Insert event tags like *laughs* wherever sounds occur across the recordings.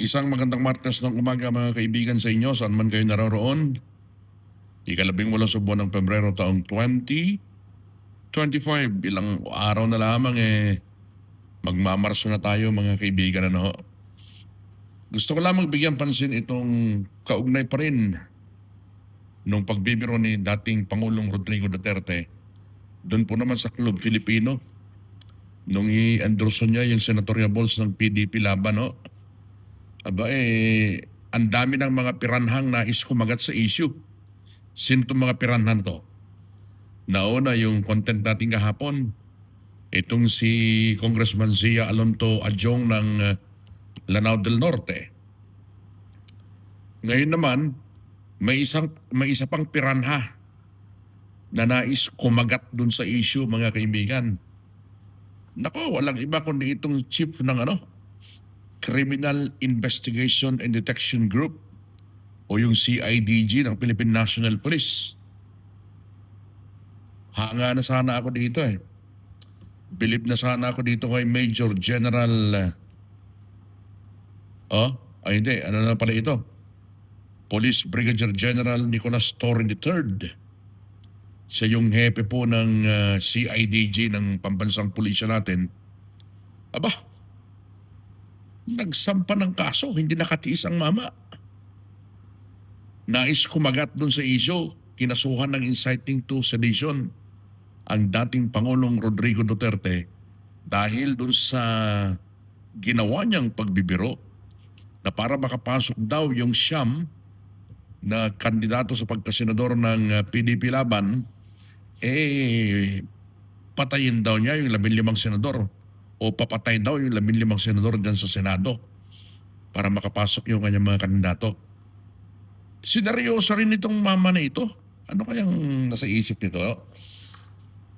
Isang magandang Martes ng umaga mga kaibigan sa inyo saan man kayo naroroon. Ikalabing wala sa buwan ng Pebrero taong 2025. Ilang araw na lamang eh magmamarso na tayo mga kaibigan ano. Gusto ko lamang bigyan pansin itong kaugnay pa rin nung pagbibiro ni dating Pangulong Rodrigo Duterte doon po naman sa Club Filipino nung i-endorso niya yung senatorial balls ng PDP laban no. Aba eh, ang dami ng mga piranhang nais kumagat sa issue. Sino mga piranhan to? Nauna yung content natin kahapon. Itong si Congressman Zia Alonto Adjong ng uh, Lanao del Norte. Ngayon naman, may isang may isa pang piranha na nais kumagat dun sa issue mga kaibigan. Nako, walang iba kundi itong chief ng ano, Criminal Investigation and Detection Group o yung CIDG ng Philippine National Police. Hanga na sana ako dito eh. Bilib na sana ako dito kay Major General uh, Oh, ay hindi, ano na pala ito? Police Brigadier General Nicolas Torre III. Siya yung hepe po ng uh, CIDG ng pambansang pulisya natin. Aba, nagsampa ng kaso, hindi nakatiis ang mama. Nais kumagat dun sa isyo, kinasuhan ng inciting to sedition ang dating Pangulong Rodrigo Duterte dahil dun sa ginawa niyang pagbibiro na para makapasok daw yung siyam na kandidato sa pagkasenador ng uh, PDP laban, eh, patayin daw niya yung labing senador o papatay daw yung labing limang senador dyan sa Senado para makapasok yung kanyang mga kandidato. Sineryoso rin itong mama na ito. Ano kayang nasa isip nito?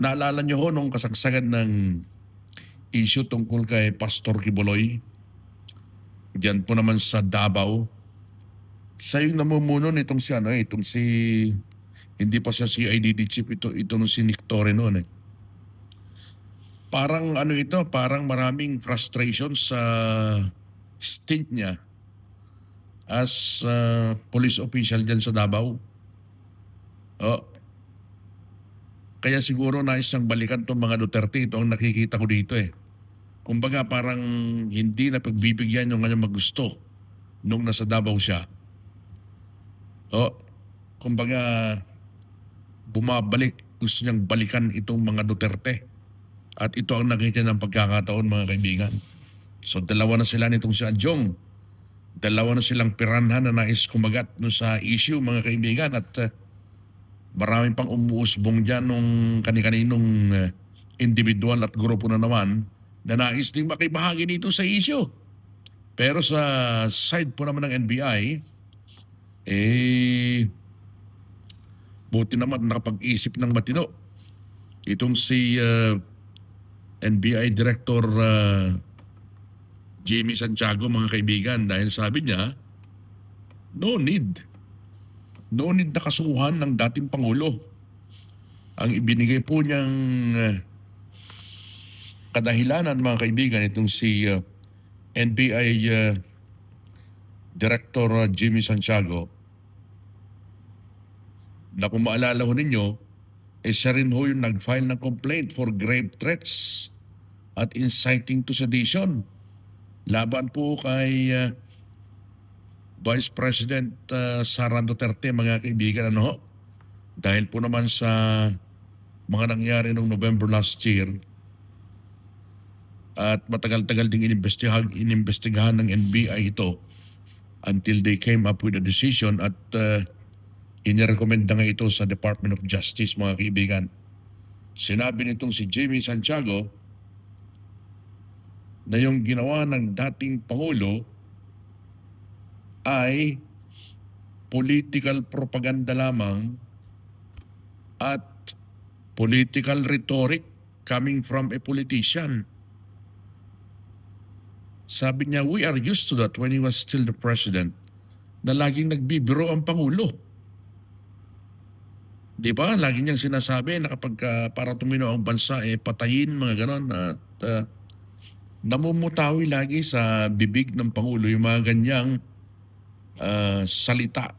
Naalala niyo ho nung kasagsagan ng issue tungkol kay Pastor Kibuloy? Diyan po naman sa Davao. Sa yung namumuno nitong si ano itong si hindi pa siya CIDD chief ito ito nung si Nick noon eh. Parang ano ito, parang maraming frustration sa stint niya as uh, police official diyan sa Davao. Oh. Kaya siguro nais siyang balikan tong mga Duterte ito ang nakikita ko dito eh. Kumbaga parang hindi na pagbibigyan yung kanyang magusto nung nasa Davao siya. O, kumbaga bumabalik, gusto niyang balikan itong mga Duterte. At ito ang nakita ng pagkakataon mga kaibigan. So dalawa na sila nitong si Adjong. Dalawa na silang piranha na nais kumagat no sa issue mga kaibigan at uh, marami pang umuusbong dyan nung kani-kaninong uh, individual at grupo na naman na nais ding makibahagi dito sa issue. Pero sa side po naman ng NBI, eh, buti naman nakapag-isip ng matino. Itong si uh, NBI Director uh, Jimmy Santiago, mga kaibigan, dahil sabi niya, no need. No need na kasuhan ng dating Pangulo. Ang ibinigay po niyang uh, kadahilanan mga kaibigan itong si uh, NBI uh, Director uh, Jimmy Santiago na kung maalala ho ninyo, eh siya rin ho yung nag-file ng complaint for grave threats at inciting to sedition. Laban po kay uh, Vice President uh, Sara Duterte, mga kaibigan, ano? Dahil po naman sa mga nangyari noong November last year, at matagal-tagal ding inimbestigahan, inimbestigahan ng NBI ito until they came up with a decision at uh, inirekomenda nga ito sa Department of Justice mga kaibigan. Sinabi nitong si Jimmy Santiago na yung ginawa ng dating Pangulo ay political propaganda lamang at political rhetoric coming from a politician. Sabi niya, we are used to that when he was still the president na laging nagbibiro ang Pangulo. Di ba? Lagi niyang sinasabi na kapag uh, para tumino ang bansa, eh patayin, mga ganon. At uh, namumutawi lagi sa bibig ng Pangulo yung mga ganyang ah, salita,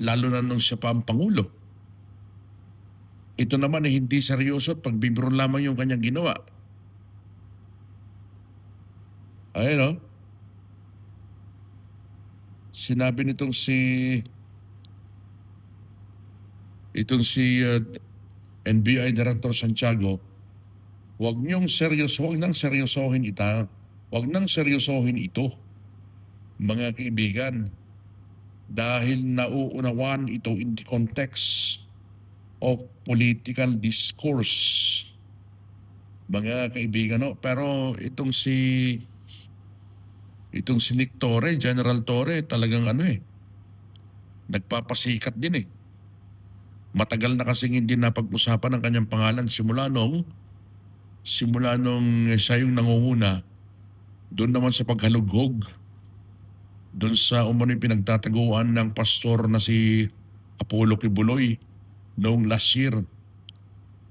lalo na nung siya pa ang Pangulo. Ito naman ay hindi seryoso at pagbibiro lamang yung kanyang ginawa. Ayun o. Sinabi nitong si itong si uh, NBI Director Santiago, huwag niyong seryoso, huwag nang seryosohin ita, huwag nang seryosohin ito, mga kaibigan, dahil nauunawaan ito in the context of political discourse. Mga kaibigan, no? pero itong si itong si Nick Torre, General Torre, talagang ano eh, nagpapasikat din eh. Matagal na kasing hindi napag-usapan ang kanyang pangalan simula nung simula nung siya yung nangunguna doon naman sa paghalughog doon sa umano'y pinagtataguan ng pastor na si Apollo Kibuloy noong last year.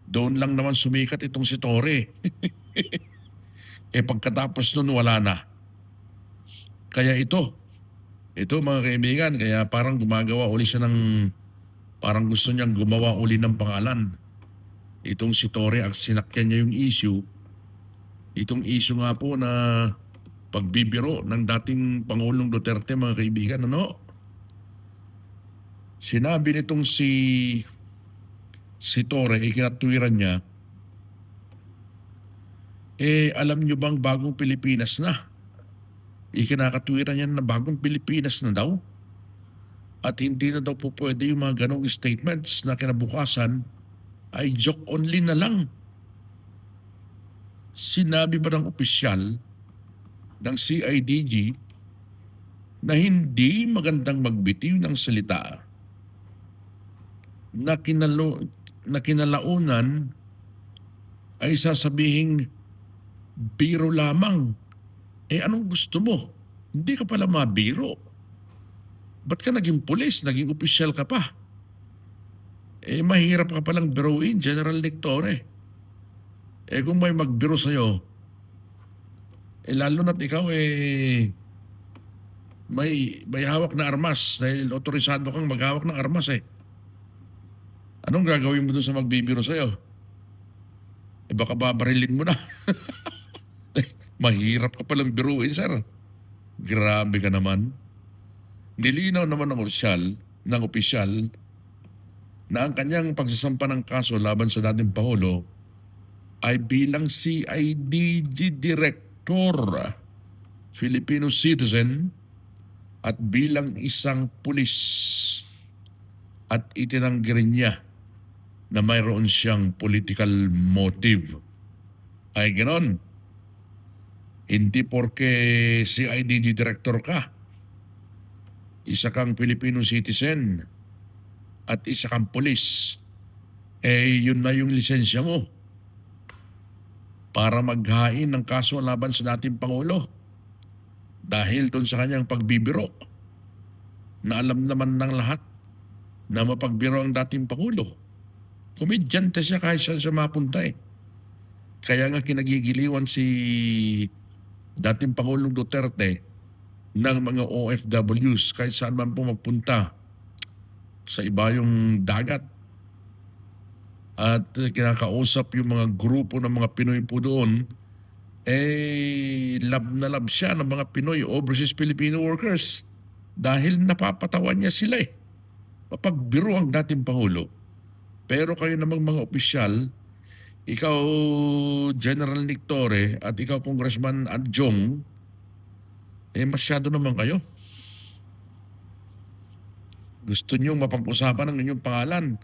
Doon lang naman sumikat itong si Torre. *laughs* eh pagkatapos nun wala na. Kaya ito, ito mga kaibigan, kaya parang gumagawa uli siya ng Parang gusto niyang gumawa uli ng pangalan. Itong si Torre, ang sinakyan niya yung issue, itong issue nga po na pagbibiro ng dating Pangulong Duterte, mga kaibigan, ano? Sinabi nitong si si Torre, ikinatwiran niya, eh, alam niyo bang bagong Pilipinas na? Ikinakatwiran niya na bagong Pilipinas na daw at hindi na daw po pwede yung mga ganong statements na kinabukasan ay joke only na lang. Sinabi ba ng opisyal ng CIDG na hindi magandang magbitiw ng salita na, kinalo, na kinalaunan ay sasabihin biro lamang. Eh anong gusto mo? Hindi ka pala mabiro. Ba't ka naging pulis? Naging opisyal ka pa? Eh, mahirap ka palang biruin, General Lectore. Eh, kung may magbiro sa'yo, eh, lalo na't ikaw, eh, may, may hawak na armas dahil otorisado kang maghawak ng armas, eh. Anong gagawin mo dun sa magbibiro sa'yo? Eh, baka babarilin mo na. *laughs* mahirap ka palang biruin, sir. Grabe ka naman. Nilinaw naman ng opisyal, ng opisyal na ang kanyang pagsasampa ng kaso laban sa dating Pangulo ay bilang CIDG Director, Filipino citizen at bilang isang pulis at itinanggi niya na mayroon siyang political motive. Ay ganon. Hindi porke CIDG Director ka, isa kang Filipino citizen at isa kang polis, eh yun na yung lisensya mo para maghain ng kaso laban sa dating Pangulo dahil doon sa kanyang pagbibiro na alam naman ng lahat na mapagbiro ang dating Pangulo. Komedyante siya kahit saan siya mapunta eh. Kaya nga kinagigiliwan si dating Pangulong Duterte ng mga OFWs kahit saan man po magpunta sa iba yung dagat. At kinakausap yung mga grupo ng mga Pinoy po doon, eh lab na lab siya ng mga Pinoy overseas Filipino workers dahil napapatawan niya sila eh. Mapagbiro ang dating Pangulo. Pero kayo namang mga opisyal, ikaw General Nictore at ikaw Congressman Adjong, eh masyado naman kayo. Gusto niyong mapag-usapan ng inyong pangalan.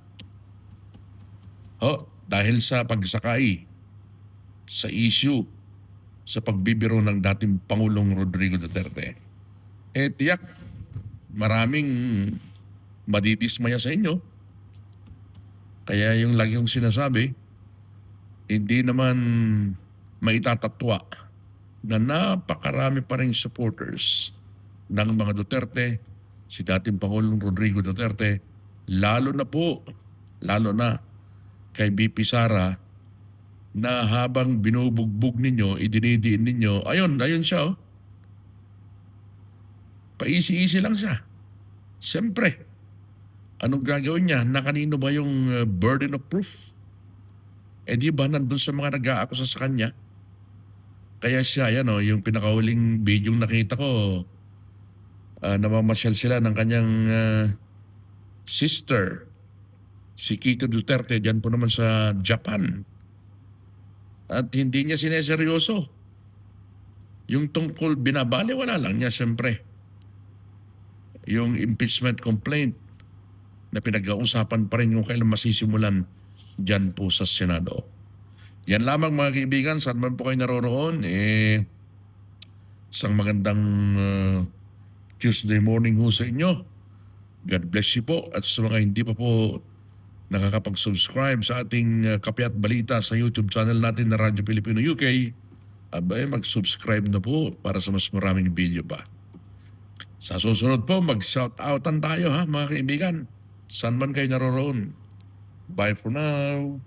Oh, dahil sa pagsakay sa issue sa pagbibiro ng dating Pangulong Rodrigo Duterte. Eh tiyak, maraming madidismaya sa inyo. Kaya yung lagi kong sinasabi, hindi naman maitatatwa na napakarami pa rin supporters ng mga Duterte, si dating Pangulong Rodrigo Duterte, lalo na po, lalo na kay BP Sara na habang binubugbog ninyo, idinidiin ninyo, ayun, ayun siya oh. Paisi-isi lang siya. Siyempre, anong gagawin niya? Na kanino ba yung uh, burden of proof? Eh di ba nandun sa mga nag-aakusa sa kanya? Kaya siya, yan oh, yung pinakahuling video nakita ko, uh, namamasyal sila ng kanyang uh, sister, si Kiko Duterte, dyan po naman sa Japan. At hindi niya sineseryoso. Yung tungkol binabali, wala lang niya siyempre. Yung impeachment complaint na pinag-uusapan pa rin kung kailan masisimulan dyan po sa Senado. Yan lamang mga kaibigan, saan man po kayo naroroon, eh, isang magandang uh, Tuesday morning ho sa inyo. God bless you po. At sa mga hindi pa po nakakapag-subscribe sa ating uh, Kape at Balita sa YouTube channel natin na Radyo Pilipino UK, abay mag-subscribe na po para sa mas maraming video pa. Sa susunod po, mag-shoutoutan tayo ha mga kaibigan. Saan man kayo naroroon. Bye for now.